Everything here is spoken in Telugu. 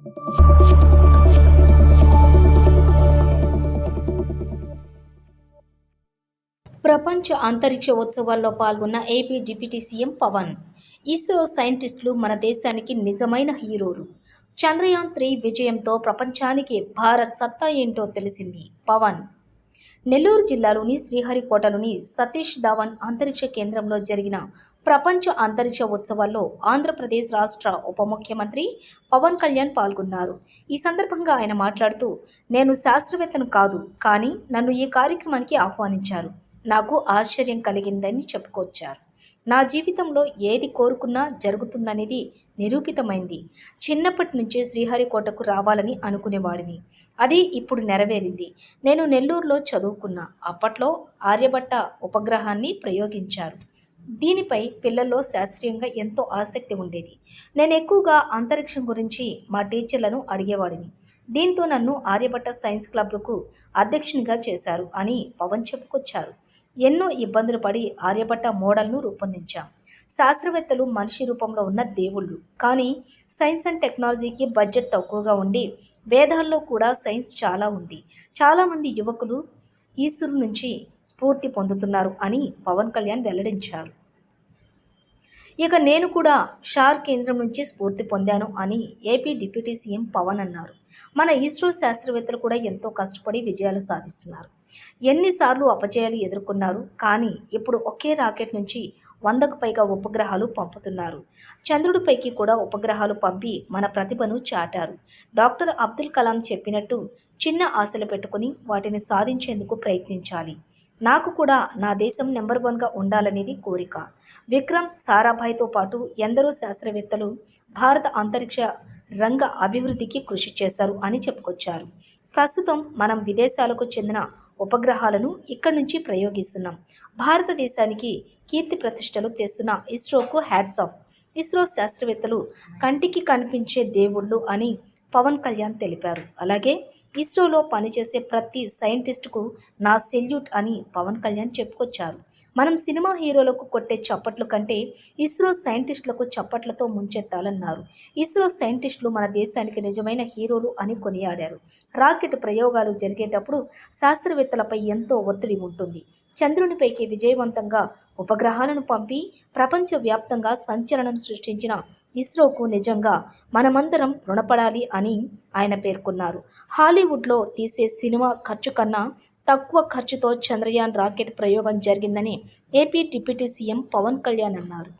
ప్రపంచ అంతరిక్ష ఉత్సవాల్లో పాల్గొన్న AP deputy CM Pavan. ISRO సైంటిస్టులు మన దేశానికి నిజమైన హీరోలు. చంద్రయాన్ త్రీ విజయంతో ప్రపంచానికి భారత్ సత్తా ఏంటో తెలిసింది పవన్. నెల్లూరు జిల్లాలోని శ్రీహరికోటలోని సతీష్ ధావన్ అంతరిక్ష కేంద్రంలో జరిగిన ప్రపంచ అంతరిక్ష ఉత్సవాల్లో ఆంధ్రప్రదేశ్ రాష్ట్ర ఉప ముఖ్యమంత్రి పవన్ కళ్యాణ్ పాల్గొన్నారు. ఈ సందర్భంగా ఆయన మాట్లాడుతూ నేను శాస్త్రవేత్తను కాదు కానీ నన్ను ఈ కార్యక్రమానికి ఆహ్వానించారు. నాకు ఆశ్చర్యం కలిగిందని చెప్పుకొచ్చారు. నా జీవితంలో ఏది కోరుకున్నా జరుగుతుందనేది నిరూపితమైంది. చిన్నప్పటి నుంచే శ్రీహరికోటకు రావాలని అనుకునేవాడిని. అది ఇప్పుడు నెరవేరింది. నేను నెల్లూరులో చదువుకున్నా. అప్పట్లో ఆర్యభట్ట ఉపగ్రహాన్ని ప్రయోగించారు. దీనిపై పిల్లల్లో శాస్త్రీయంగా ఎంతో ఆసక్తి ఉండేది. నేను ఎక్కువగా అంతరిక్షం గురించి మా టీచర్లను అడిగేవాడిని. దీంతో నన్ను ఆర్యభట్ట సైన్స్ క్లబ్లకు అధ్యక్షునిగా చేశారు అని పవన్ చెప్పుకొచ్చారు. ఎన్నో ఇబ్బందులు పడి ఆర్యభట్ట మోడల్ను రూపొందించాం. శాస్త్రవేత్తలు మనిషి రూపంలో ఉన్న దేవుళ్ళు. కానీ సైన్స్ అండ్ టెక్నాలజీకి బడ్జెట్ తక్కువగా ఉండి వేదాల్లో కూడా సైన్స్ చాలా ఉంది. చాలామంది యువకులు ఈశ్వరు నుంచి స్ఫూర్తి పొందుతున్నారు అని పవన్ కళ్యాణ్ వెల్లడించారు. ఇక నేను కూడా షార్ కేంద్రం నుంచి స్ఫూర్తి పొందాను అని ఏపీ డిప్యూటీ సీఎం పవన్ అన్నారు. మన ఇస్రో శాస్త్రవేత్తలు కూడా ఎంతో కష్టపడి విజయాలు సాధిస్తున్నారు. ఎన్నిసార్లు అపజయాలు ఎదుర్కొన్నారు కానీ ఇప్పుడు ఒకే రాకెట్ నుంచి వందకు పైగా ఉపగ్రహాలు పంపుతున్నారు. చంద్రుడిపైకి కూడా ఉపగ్రహాలు పంపి మన ప్రతిభను చాటారు. డాక్టర్ అబ్దుల్ కలాం చెప్పినట్టు చిన్న ఆశలు పెట్టుకుని వాటిని సాధించేందుకు ప్రయత్నించాలి. నాకు కూడా నా దేశం నెంబర్ వన్గా ఉండాలనేది కోరిక. విక్రమ్ సారాభాయ్తో పాటు ఎందరో శాస్త్రవేత్తలు భారత అంతరిక్ష రంగ అభివృద్ధికి కృషి చేశారు అని చెప్పుకొచ్చారు. ప్రస్తుతం మనం విదేశాలకు చెందిన ఉపగ్రహాలను ఇక్కడి నుంచి ప్రయోగిస్తున్నాం. భారతదేశానికి కీర్తి ప్రతిష్టలు తెస్తున్న ఇస్రోకు హ్యాట్స్ ఆఫ్. ఇస్రో శాస్త్రవేత్తలు కంటికి కనిపించే దేవుళ్ళు అని పవన్ కళ్యాణ్ తెలిపారు. అలాగే ఇస్రోలో పనిచేసే ప్రతి సైంటిస్టుకు నా సెల్యూట్ అని పవన్ కళ్యాణ్ చెప్పుకొచ్చారు. మనం సినిమా హీరోలకు కొట్టే చప్పట్లు కంటే ఇస్రో సైంటిస్టులకు చప్పట్లతో ముంచెత్తాలన్నారు. ఇస్రో సైంటిస్టులు మన దేశానికి నిజమైన హీరోలు అని కొనియాడారు. రాకెట్ ప్రయోగాలు జరిగేటప్పుడు శాస్త్రవేత్తలపై ఎంతో ఒత్తిడి ఉంటుంది. చంద్రునిపైకి విజయవంతంగా ఉపగ్రహాలను పంపి ప్రపంచవ్యాప్తంగా సంచలనం సృష్టించిన ఇస్రోకు నిజంగా మనమందరం రుణపడాలి అని ఆయన పేర్కొన్నారు. హాలీవుడ్లో తీసే సినిమా ఖర్చు కన్నా తక్కువ ఖర్చుతో చంద్రయాన్ రాకెట్ ప్రయోగం జరిగిందని AP deputy CM Pavan Kalyan అన్నారు.